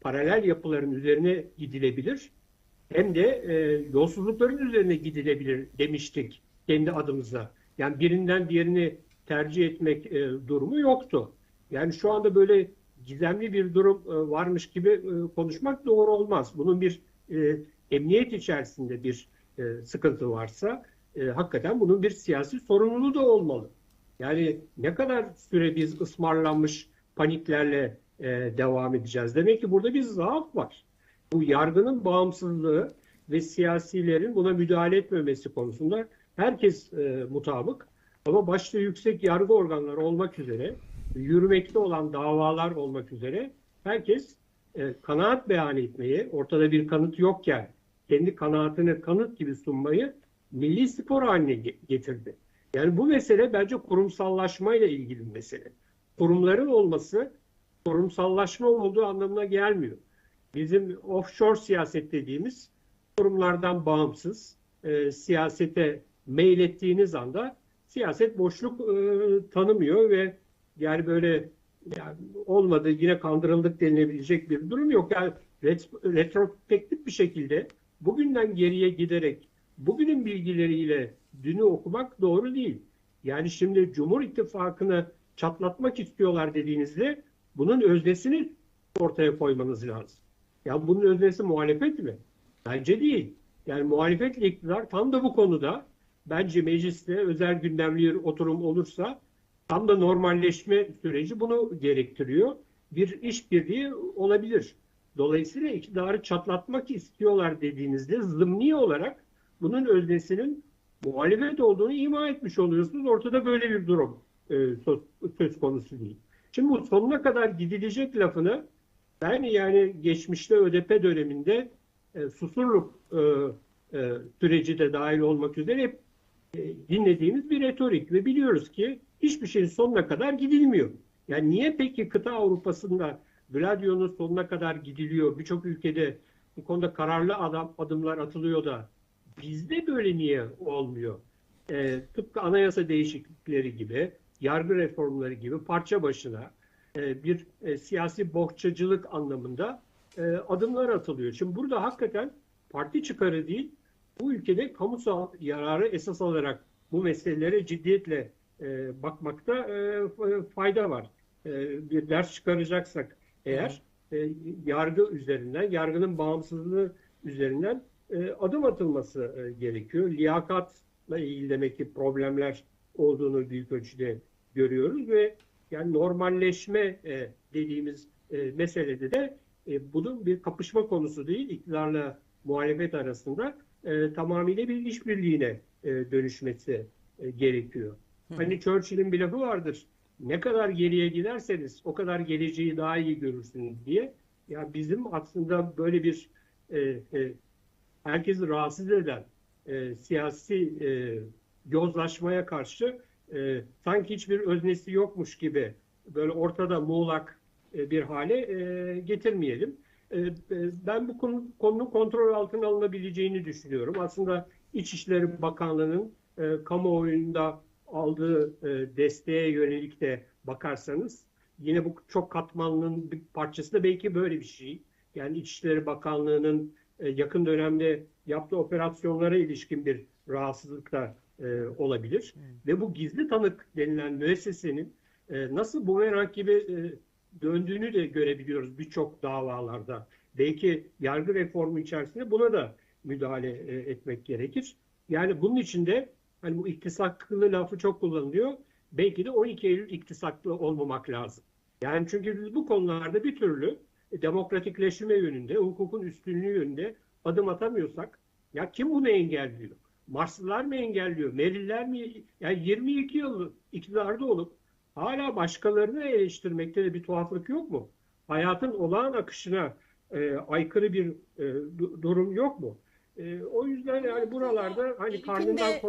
paralel yapıların üzerine gidilebilir hem de e, yolsuzlukların üzerine gidilebilir demiştik kendi adımıza. Yani birinden diğerini tercih etmek e, durumu yoktu. Yani şu anda böyle gizemli bir durum e, varmış gibi e, konuşmak doğru olmaz. Bunun bir e, emniyet içerisinde bir e, sıkıntı varsa e, hakikaten bunun bir siyasi sorumluluğu da olmalı. Yani ne kadar süre biz ısmarlanmış paniklerle e, devam edeceğiz? Demek ki burada bir zaaf var. Bu yargının bağımsızlığı ve siyasilerin buna müdahale etmemesi konusunda herkes e, mutabık. Ama başta yüksek yargı organları olmak üzere, yürümekte olan davalar olmak üzere herkes e, kanaat beyan etmeyi, ortada bir kanıt yokken kendi kanaatini kanıt gibi sunmayı milli spor haline getirdi. Yani bu mesele bence kurumsallaşmayla ilgili bir mesele. Kurumların olması kurumsallaşma olduğu anlamına gelmiyor. Bizim offshore siyaset dediğimiz kurumlardan bağımsız e, siyasete meylettiğiniz anda siyaset boşluk e, tanımıyor ve yani böyle yani olmadı yine kandırıldık denilebilecek bir durum yok. Yani retrospektif bir şekilde bugünden geriye giderek bugünün bilgileriyle dünü okumak doğru değil. Yani şimdi Cumhur İttifakı'nı çatlatmak istiyorlar dediğinizde bunun öznesini ortaya koymanız lazım. Ya bunun öznesi muhalefet mi? Bence değil. Yani muhalefetle iktidar tam da bu konuda bence mecliste özel gündemli bir oturum olursa tam da normalleşme süreci bunu gerektiriyor. Bir işbirliği olabilir. Dolayısıyla iktidarı çatlatmak istiyorlar dediğinizde zımni olarak bunun öznesinin muhalefet olduğunu ima etmiş oluyorsunuz. Ortada böyle bir durum e, söz, söz konusu değil. Şimdi bu sonuna kadar gidilecek lafını ben yani geçmişte ÖDP döneminde e, susurluk e, e, süreci de dahil olmak üzere hep e, dinlediğimiz bir retorik ve biliyoruz ki hiçbir şeyin sonuna kadar gidilmiyor. Yani niye peki kıta Avrupa'sında Gladio'nun sonuna kadar gidiliyor? Birçok ülkede bu konuda kararlı adam, adımlar atılıyor da bizde böyle niye olmuyor? E, tıpkı anayasa değişiklikleri gibi, yargı reformları gibi parça başına bir e, siyasi bohçacılık anlamında e, adımlar atılıyor. Şimdi burada hakikaten parti çıkarı değil, bu ülkede kamusal yararı esas alarak bu meselelere ciddiyetle bakmakta fayda var. Bir ders çıkaracaksak eğer yargı üzerinden, yargının bağımsızlığı üzerinden adım atılması gerekiyor. Liyakatla ilgili demek ki problemler olduğunu büyük ölçüde görüyoruz ve yani normalleşme e, dediğimiz e, meselede de e, bunun bir kapışma konusu değil, iktidarla muhalefet arasında e, tamamıyla bir işbirliğine e, dönüşmesi e, gerekiyor. Hı. Hani Churchill'in bir lafı vardır. Ne kadar geriye giderseniz o kadar geleceği daha iyi görürsünüz diye. Ya bizim aslında böyle bir e, e, herkesi rahatsız eden e, siyasi e, yozlaşmaya karşı e, sanki hiçbir öznesi yokmuş gibi böyle ortada muğlak e, bir hale e, getirmeyelim. E, e, ben bu konu, konunun kontrol altına alınabileceğini düşünüyorum. Aslında İçişleri Bakanlığı'nın e, kamuoyunda aldığı e, desteğe yönelik de bakarsanız yine bu çok katmanlının bir parçası da belki böyle bir şey. Yani İçişleri Bakanlığı'nın e, yakın dönemde yaptığı operasyonlara ilişkin bir rahatsızlık da e, olabilir. Hmm. Ve bu gizli tanık denilen müessesenin e, nasıl bumerang gibi e, döndüğünü de görebiliyoruz birçok davalarda. Belki yargı reformu içerisinde buna da müdahale e, etmek gerekir. Yani bunun içinde hani bu iktisaklı lafı çok kullanılıyor. Belki de 12 Eylül iktisaklı olmamak lazım. Yani çünkü biz bu konularda bir türlü demokratikleşme yönünde, hukukun üstünlüğü yönünde adım atamıyorsak ya kim bunu engelliyor? Marslılar mı engelliyor? Meriller mi? Yani 22 yıl iktidarda olup hala başkalarını eleştirmekte de bir tuhaflık yok mu? Hayatın olağan akışına e, aykırı bir e, durum yok mu? E, o yüzden yani buralarda hani karnından